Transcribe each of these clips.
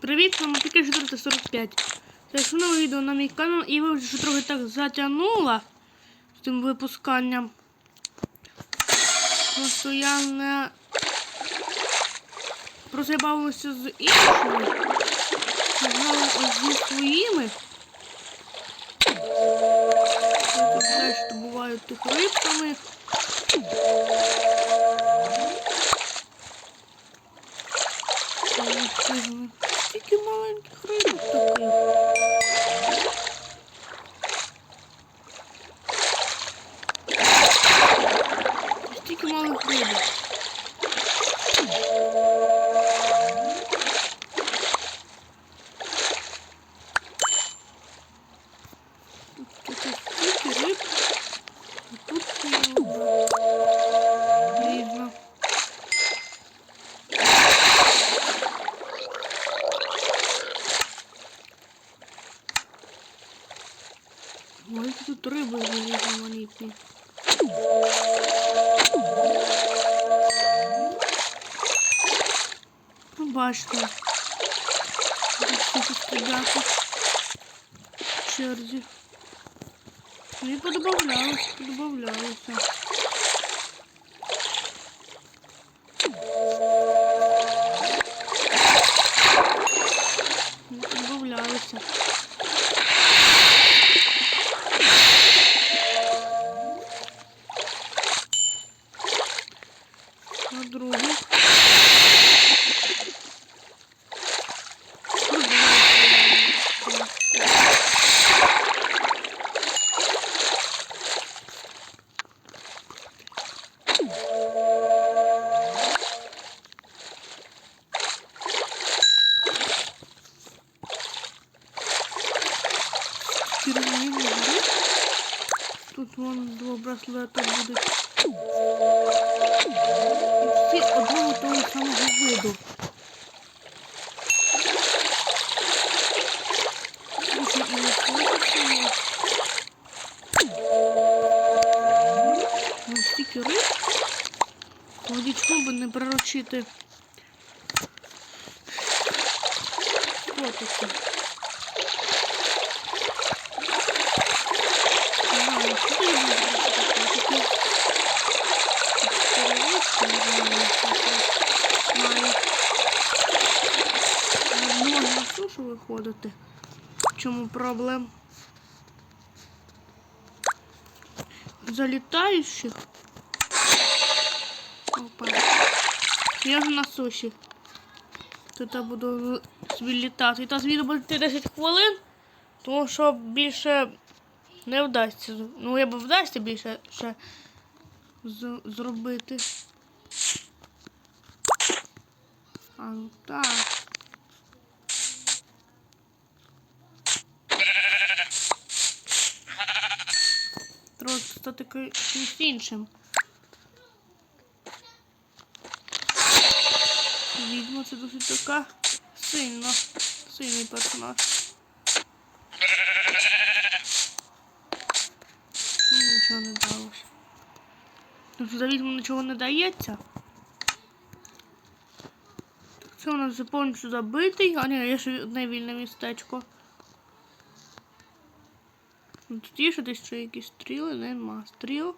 Привіт, нам тільки 445. Це ж нове відео на мій канал і ви вже трохи так затягнула з тим випусканням. Просто я не просто я бавився з іншими. Зі своїми. Тут бувають тих рибками. Тільки маленьких рибок таких. Стільки малих рибок. Риби різноманітні. Ну, бачите. Стріляти. В. Ну і подобавлялося, подобавлялося. Другу. Тут вон два браслета будуть. Всі одного того самого виду. Стільки риб. Водичку би не приручити. Котики. Не знаю, куди я буду приручити котиків. Перевозки, не знаю, що це має. Не можна на сушу виходити. В чому проблем? Залітаючих. Опа. Я вже на суші. Тут я буду літати. І та відео буде 10 хвилин, тому що більше не вдасться. Ну, я б вдасться більше ще зробити. А ну так. Треба стати якимось іншим. Відьма це досить така сильна, сильний персонаж. Ну, нічого не далося. За відьму нічого не дається. Так, Це у нас повністю забитий. А ні, є ще одне вільне містечко. Ну, Тут десь ще якісь стріли, нема стріл.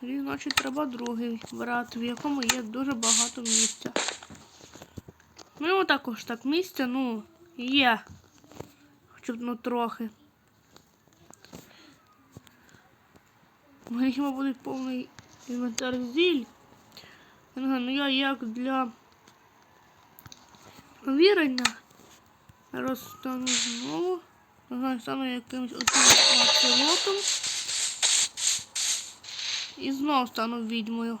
Тоді, значить, треба другий брати, в якому є дуже багато місця. Ну, також так місця, ну, є. Хоча б ну трохи. У мене буде повний інвентар зіль. Ну я як для провірення розстану знову. Знаю, стану якимось оцелотом. І знов стану відьмою.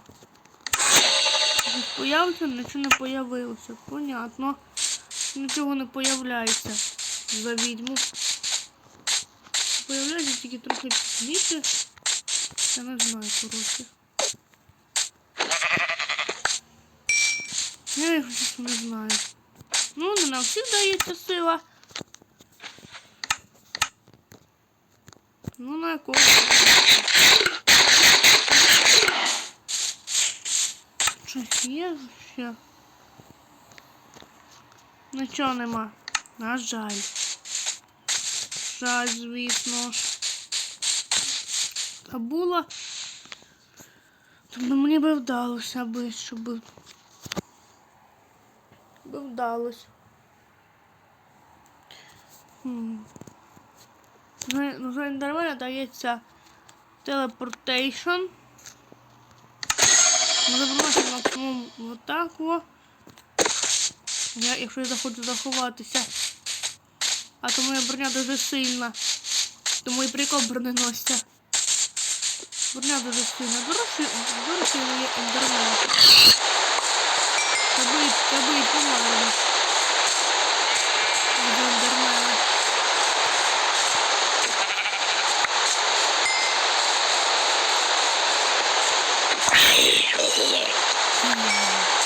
Щось Появиться, нічого не появилося. Понятно. Нічого не появляється за відьму. Появляється тільки трохи пізніше. Я не знаю, коротше. Я їх не знаю. Ну, не на всіх дається сила. На якого. Щось є ще. Нічого нема. На жаль. Жаль, звісно ж. Та була. Тобто мені би вдалося би, щоб би вдалося. Хм. Ну, ну, за дається телепортейшн. Виносити максимум отак. Я, якщо я захочу заховатися. А то моя броня дуже сильна. Тому і прикол броненосця. Броня дуже сильна. Дуже, дуже сильно є ендермен. Таби, таби померли. Görüşmek üzere.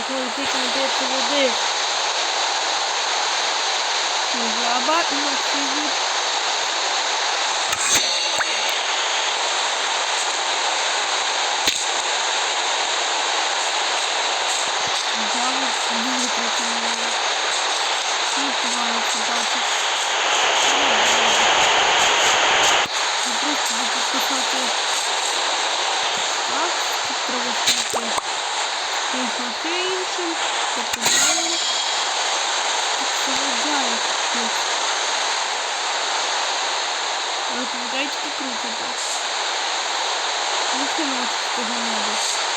такої тільки надається води. Жаба і морський Жаба дуже прикольна. Всі погано побачити. Я просто буду підписати так, провести інфоти іншим, попадаємо. Це виглядає тут. Як круто так. Ніхто не того неба. Це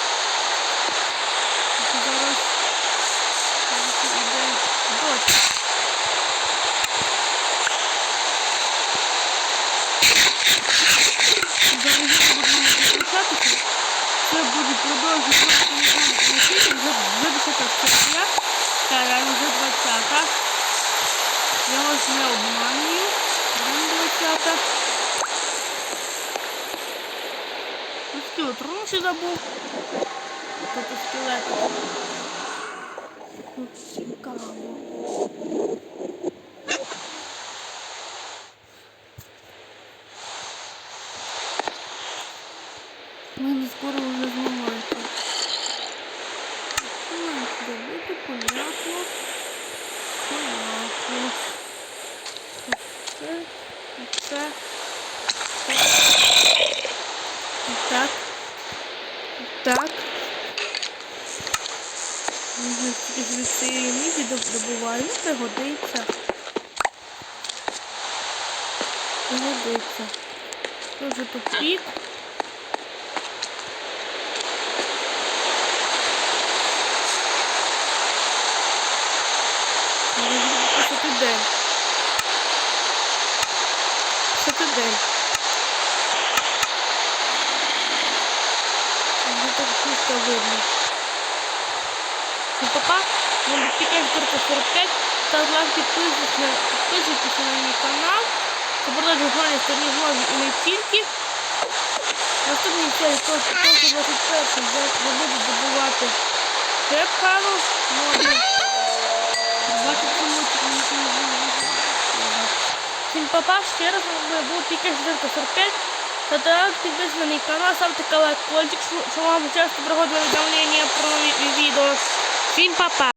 Це буде продовжувати вже вже 10 серпня. Та реально вже 20. Я вас не обманюю. Прям 20. Ось ти отрон сюди був. Тут скелет. Тут цікаво. Мене скоро вже знімається. Ну, зробити понятно. Понятно. Це, це, так. Так. Можна тільки з міді добуваю, ну, пригодиться. Пригодиться. Тупик. Що ти день? Що ти день? Мені так чисто видно. Всім папа, підписуйтесь 45, ставте лайк, підписуйтесь, на мій канал. Це продовжує журналі стороні зможу і не тільки. Наступній серії просто 21 я буду добувати буде. Всім папа, ще раз був Пікеш 45. Та так, підписуйтесь на мій канал, ставте колокольчик, щоб вам часто приходили уведомлення про відео. Всім папа!